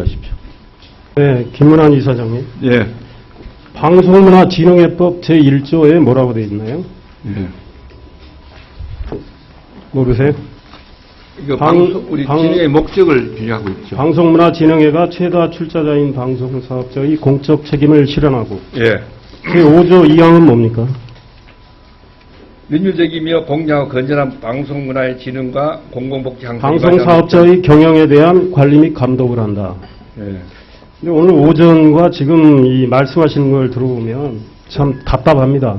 하십시오. 네, 김문환 이사장님. 예. 방송문화진흥회법 제1조에 뭐라고 돼 있나요? 예. 모르세요? 이거 방- 방송, 우리 방- 진행의 목적을 규정하고 있죠. 방송문화진흥회가 최다 출자자인 방송사업자의 공적 책임을 실현하고 예. 제5조 2항은 뭡니까? 민주적이며 공정하고 건전한 방송 문화의 진흥과 공공복지 향상에 방송 사업자의 경영에 대한 관리 및 감독을 한다. 예. 근데 오늘 오전과 지금 이 말씀하시는 걸 들어보면 참 답답합니다.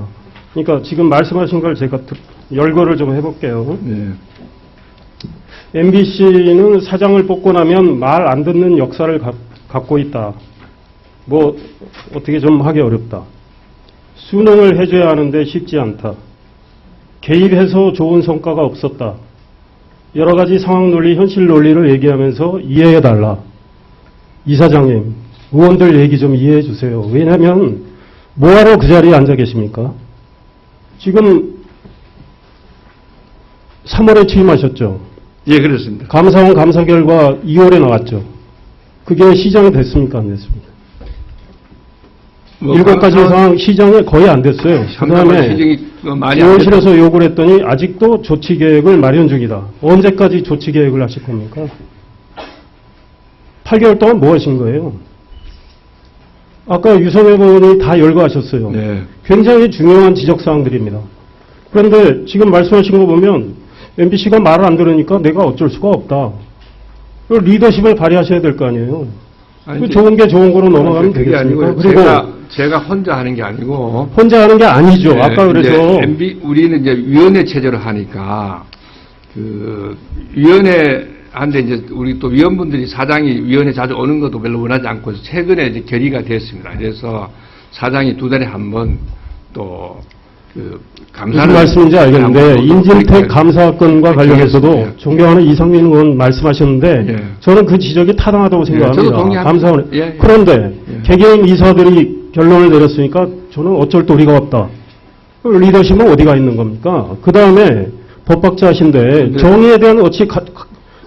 그러니까 지금 말씀하신 걸 제가 드- 열거를 좀 해볼게요. 예. MBC는 사장을 뽑고 나면 말 안 듣는 역사를 가- 갖고 있다. 뭐 어떻게 좀 하기 어렵다. 수능을 해줘야 하는데 쉽지 않다. 개입해서 좋은 성과가 없었다. 여러 가지 상황 논리, 현실 논리를 얘기하면서 이해해 달라. 이사장님, 의원들 얘기 좀 이해해 주세요. 왜냐하면 뭐하러 그 자리에 앉아 계십니까? 지금 3월에 취임하셨죠. 예, 그렇습니다. 감사원 감사 결과 2월에 나왔죠. 그게 시정이 됐습니까? 안 됐습니까? 뭐 일곱 가지 사항 시정이 거의 안 됐어요. 그 상당한 다음에 시정이 그 많이 안 의원실에서 요구를 했더니 아직도 조치 계획을 마련 중이다. 언제까지 조치 계획을 하실 겁니까? 8개월 동안 뭐 하신 거예요? 아까 유성엽 의원이 다 열거하셨어요. 네. 굉장히 중요한 지적사항들입니다. 그런데 지금 말씀하신 거 보면 MBC가 말을 안 들으니까 내가 어쩔 수가 없다. 그 리더십을 발휘하셔야 될 거 아니에요. 아니, 그 좋은 게 좋은 거로 넘어가면 그게 되겠습니까? 아니고요. 그리고 제가, 제가 혼자 하는 게 아니고 혼자 하는 게 아니죠. 네, 아까 그래서 MB 우리는 이제 위원회 체제로 하니까 그 위원회 한데 이제 우리 또 위원분들이 사장이 위원회 자주 오는 것도 별로 원하지 않고 최근에 이제 결의가 됐습니다. 그래서 사장이 두 달에 한 번 또 그 감사를 무슨 말씀인지 알겠는데 인진택 그렇게 감사 건과 관련해서도 그렇겠습니다. 존경하는 이상민 의원 말씀하셨는데 예. 저는 그 지적이 타당하다고 생각합니다. 저도 동의합니다. 감사원 예, 예. 그런데 예. 개개인 이사들이 결론을 내렸으니까 저는 어쩔 도리가 없다. 그 리더십은 어디가 있는 겁니까? 그 다음에 법학자신데 네. 정의에 대한 어찌 가-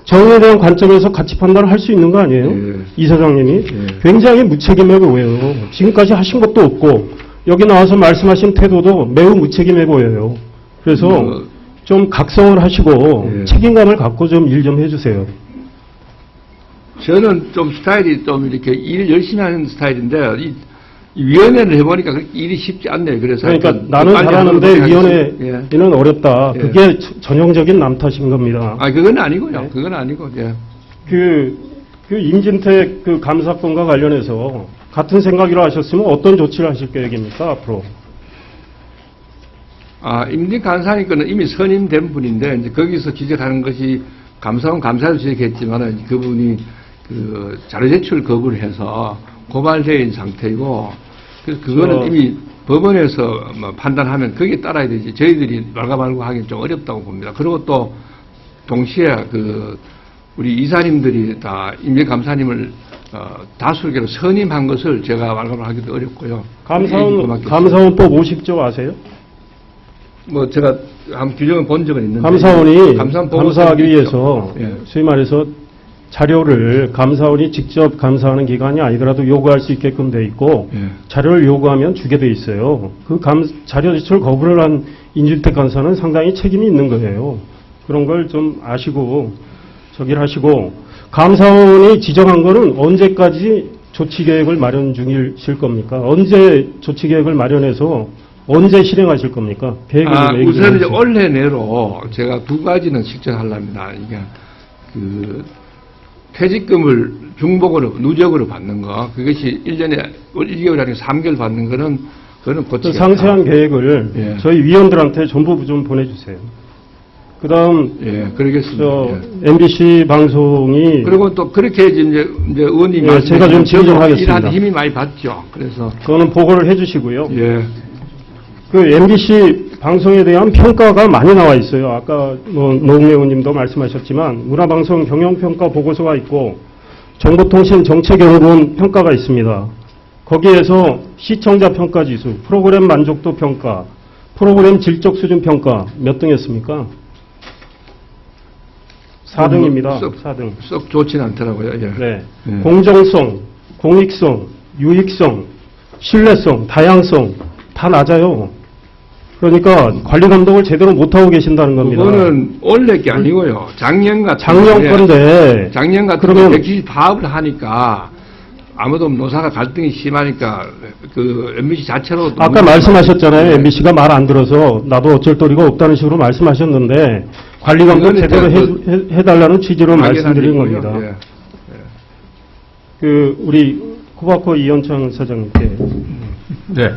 정의에 대한 관점에서 가치 판단을 할 수 있는 거 아니에요? 예. 이사장님이 예. 굉장히 무책임해 보여요. 지금까지 하신 것도 없고 여기 나와서 말씀하신 태도도 매우 무책임해 보여요. 그래서 뭐, 좀 각성을 하시고 예. 책임감을 갖고 좀일좀 해주세요. 저는 좀 스타일이 좀 이렇게 일 열심히 하는 스타일인데 이, 이 위원회를 해보니까 일이 쉽지 않네요. 그래서 그러니까 나는 잘하는데 거 위원회는 예. 어렵다. 예. 그게 저- 전형적인 남 탓인 겁니다. 아 그건 아니고요. 네. 그건 아니고 예. 그, 그 임진택 그 감사건과 관련해서 같은 생각이라 하셨으면 어떤 조치를 하실 계획입니까 앞으로? 아 간사님 거는 이미 선임된 분인데 이제 거기서 지적하는 것이 감사원 감사도 지적했지만은 그분이 그 자료 제출 거부를 해서 고발되어 있는 상태이고 그래서 그거는 저- 이미 법원에서 뭐 판단하면 거기에 따라야 되지 저희들이 말과 말고 하기는 좀 어렵다고 봅니다. 그리고 또 동시에 그 우리 이사님들이 다 임진 감사님을 어, 다수결로 선임한 것을 제가 말과 말 하기도 어렵고요. 감사원, 고맙겠습니다. 감사원 법 50조 아세요? 뭐 제가 한 규정을 본 적은 있는데 감사원이 감사원 감사하기. 위해서 예. 소위 말해서 자료를 감사원이 직접 감사하는 기관이 아니더라도 요구할 수 있게끔 돼 있고 예. 자료를 요구하면 주게 돼 있어요. 그 감, 자료 제출 거부를 한 인준택 감사는 상당히 책임이 있는 거예요. 그런 걸 좀 아시고 저기를 하시고 감사원이 지정한 거는 언제까지 조치 계획을 마련 중이실 겁니까? 언제 조치 계획을 마련해서 언제 실행하실 겁니까? 계획을 아, 우선 이제. 올해 내로 제가 두 가지는 실천하려합니다. 이게 그 퇴직금을 중복으로 누적으로 받는 거 그것이 1년에 1개월 아니고 3개월 받는 거는 그거는 그 고치겠다. 상세한 계획을 예. 저희 위원들한테 전부 좀 보내주세요. 그 다음, 예, 그러겠습니다. 저, 예. MBC 방송이, 그리고 또 그렇게 이제 이제 의원님 예, 제가 좀 질의 좀 하겠습니다. 일하는 힘이 많이 받죠. 그래서 그거는 보고를 해주시고요. 예, 그 MBC 방송에 대한 평가가 많이 나와 있어요. 아까 뭐 노웅래 의원님도 말씀하셨지만 문화방송 경영평가 보고서가 있고 정보통신 정책연구원 평가가 있습니다. 거기에서 시청자 평가 지수, 프로그램 만족도 평가, 프로그램 질적 수준 평가 몇 등 했습니까? 4등입니다. 썩, 4등. 썩 좋진 않더라고요. 예. 네. 예. 공정성, 공익성, 유익성, 신뢰성, 다양성 다 낮아요. 그러니까 관리 감독을 제대로 못하고 계신다는 겁니다. 그거는 올해 게 아니고요. 작년 같은 작년 경우에 건데 작년 같은 그러면- 경우에 170 파업을 하니까 아무도 노사가 갈등이 심하니까 그 MBC 자체로 아까 말씀하셨잖아요. MBC가 말 안 들어서 나도 어쩔 도리가 없다는 식으로 말씀하셨는데 관리 감독 제대로 그- 해, 해- 해 달라는 취지로 말씀드린 겁니다. 예. 그 우리 코바코 이현창 사장님께 네.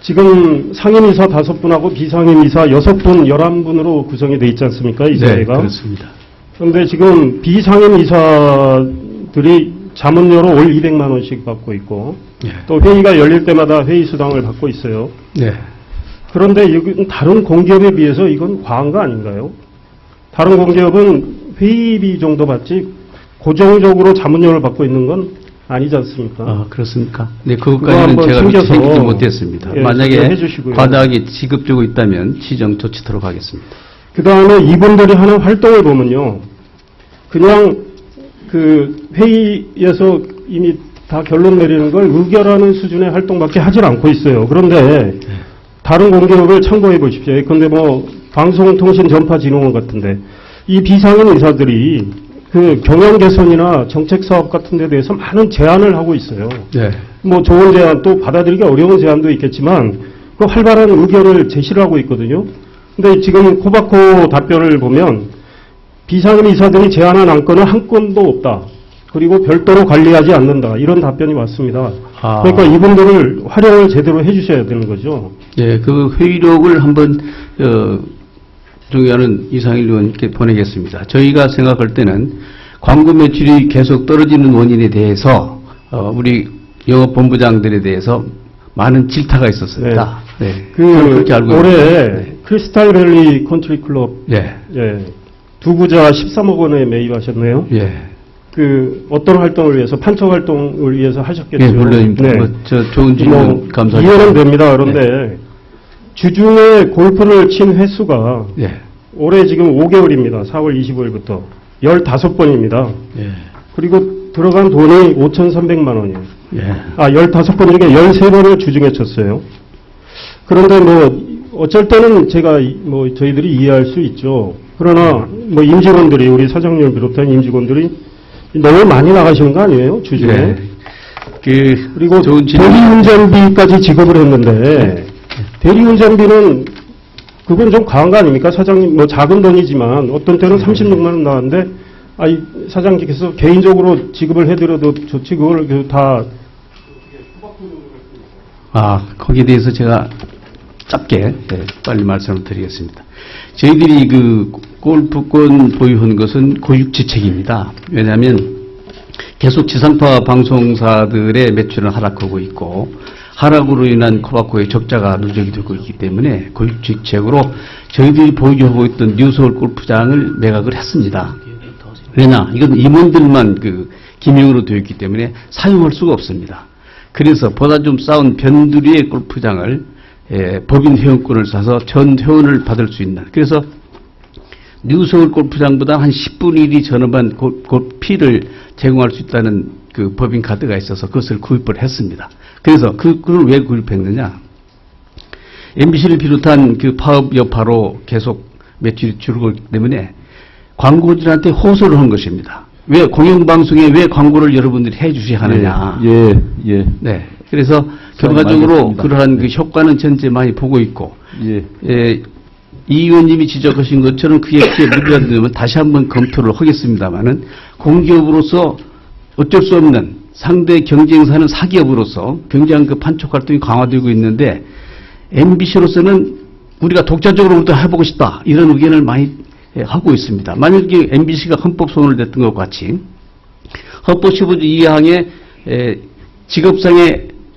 지금 상임이사 다섯 분하고 비상임이사 여섯 분, 열한 분으로 구성이 돼 있지 않습니까? 이 네, 자리가. 그렇습니다. 그런데 지금 비상임이사들이 자문료로 월 200만 원씩 받고 있고 네. 또 회의가 열릴 때마다 회의 수당을 받고 있어요. 네. 그런데 이건 다른 공기업에 비해서 이건 과한 거 아닌가요? 다른 공기업은 회의비 정도 받지 고정적으로 자문료를 받고 있는 건 아니지 않습니까? 아, 그렇습니까? 네, 그것까지는 제가 챙기지 못했습니다. 예, 만약에. 과다하게 지급되고 있다면 지정 조치토록 하겠습니다. 그 다음에 이분들이 하는 활동을 보면요. 그냥 그 회의에서 이미 다 결론 내리는 걸 의결하는 수준의 활동밖에 하질 않고 있어요. 그런데 다른 공기업을 참고해 보십시오. 근데 뭐 방송통신전파진흥원 같은데 이 비상임 의사들이 그 경영 개선이나 정책 사업 같은 데 대해서 많은 제안을 하고 있어요. 네. 뭐 좋은 제안 또 받아들이기 어려운 제안도 있겠지만 그 활발한 의견을 제시를 하고 있거든요. 근데 지금 코바코 답변을 보면 비상임 이사들이 제안한 안건은 한 건도 없다. 그리고 별도로 관리하지 않는다. 이런 답변이 왔습니다. 아. 그러니까 이분들을 활용을 제대로 해주셔야 되는 거죠. 예, 그 회의록을 한번 어, 존경하는 이상일 의원께 보내겠습니다. 저희가 생각할 때는 광고 매출이 계속 떨어지는 원인에 대해서 어, 우리 영업본부장들에 대해서 많은 질타가 있었습니다. 네. 그 저는 그렇게 알고 올해 있습니다. 크리스탈밸리 컨트리 클럽 네. 예, 두 구자 13억 원에 매입하셨네요. 예. 그 어떤 활동을 위해서 판촉 활동을 위해서 하셨겠죠. 예, 물론입니다. 뭐, 저 좋은 질문 뭐 감사합니다. 이해는 됩니다. 그런데 주중에 골프를 친 횟수가 예. 올해 지금 5개월입니다. 4월 25일부터 15번입니다. 예. 그리고 들어간 돈이 5,300만 원이에요. 예. 아, 15번 중에 13번을 주중에 쳤어요. 그런데 뭐 어쩔 때는 제가 이- 뭐 저희들이 이해할 수 있죠. 그러나 뭐 임직원들이 우리 사장님을 비롯한 임직원들이 너무 많이 나가시는 거 아니에요? 주중에. 예. 그 그리고 좋은. 대리운전비까지 지급을 했는데 대리운전비는 그건 좀 과한 거 아닙니까? 사장님 뭐 작은 돈이지만 어떤 때는 36만 원 나왔는데 아이 사장님께서 개인적으로 지급을 해드려도 좋지 그걸 그다 아, 거기에 대해서 제가 짧게 예, 빨리 말씀을 드리겠습니다. 저희들이 그 골프권 보유한 것은 고육지책입니다. 왜냐하면 계속 지상파 방송사들의 매출은 하락하고 있고 하락으로 인한 코바코의 적자가 누적이 되고 있기 때문에 고육지책으로 저희들이 보유하고 있던 뉴서울 골프장을 매각을 했습니다. 왜냐? 이건 임원들만 그 기명으로 되어 있기 때문에 사용할 수가 없습니다. 그래서 보다 좀 싸운 변두리의 골프장을 예, 법인 회원권을 사서 전 회원을 받을 수 있는 그래서 뉴서울 골프장보다 한 10분의 1이 저렴한 고- 고- 피를 제공할 수 있다는 그 법인 카드가 있어서 그것을 구입을 했습니다. 그래서 그, 그걸 왜 구입했느냐? MBC를 비롯한 그 파업 여파로 계속 매출이 줄고 있기 때문에 광고주들한테 호소를 한 것입니다. 왜 공영방송에 왜 광고를 여러분들이 해 주셔야 하느냐. 예, 예, 네. 그래서 결과적으로 알겠습니다. 그러한 그 효과는 전체 많이 보고 있고, 예. 예, 이 의원님이 지적하신 것처럼 그에 피해 무리가 되면 다시 한번 검토를 하겠습니다만은 공기업으로서 어쩔 수 없는 상대 경쟁사는 사기업으로서 굉장한 그 판촉 활동이 강화되고 있는데 MBC로서는 우리가 독자적으로부터 해보고 싶다 이런 의견을 많이 예, 하고 있습니다. 만약에 MBC가 헌법 소원을 냈던 것 같이 헌법 15조 2항에 직업상의